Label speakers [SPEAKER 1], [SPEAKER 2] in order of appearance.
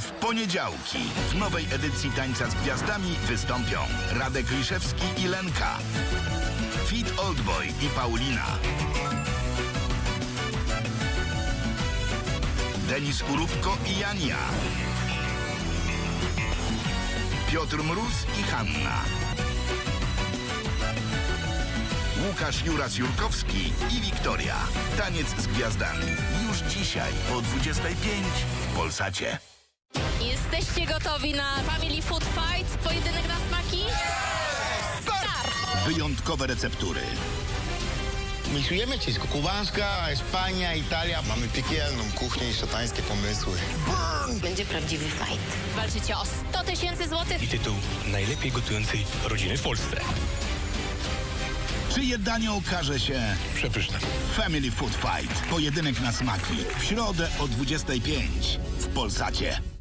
[SPEAKER 1] poniedziałki w nowej edycji Tańca z Gwiazdami wystąpią Radek Liszewski i Lenka, Fit Oldboy i Paulina, Denis Urubko i Jania, Piotr Mróz i Hanna, Łukasz Juras-Jurkowski i Wiktoria. Taniec z Gwiazdami. Już dzisiaj o 25 w Polsacie.
[SPEAKER 2] Jesteście gotowi na Family Food Fight? Pojedynek na smaki? Start!
[SPEAKER 1] Wyjątkowe receptury.
[SPEAKER 3] Miksujemy wszystko. Kubańska, Hiszpania, Italia. Mamy piekielną kuchnię i szatańskie pomysły.
[SPEAKER 4] Będzie prawdziwy fight.
[SPEAKER 2] Walczycie o 100 tysięcy złotych.
[SPEAKER 5] i tytuł najlepiej gotującej rodziny w Polsce.
[SPEAKER 1] Czyje danie okaże się
[SPEAKER 5] Przepyszne.
[SPEAKER 1] Family Food Fight. Pojedynek na smaki. W środę o 25 w Polsacie.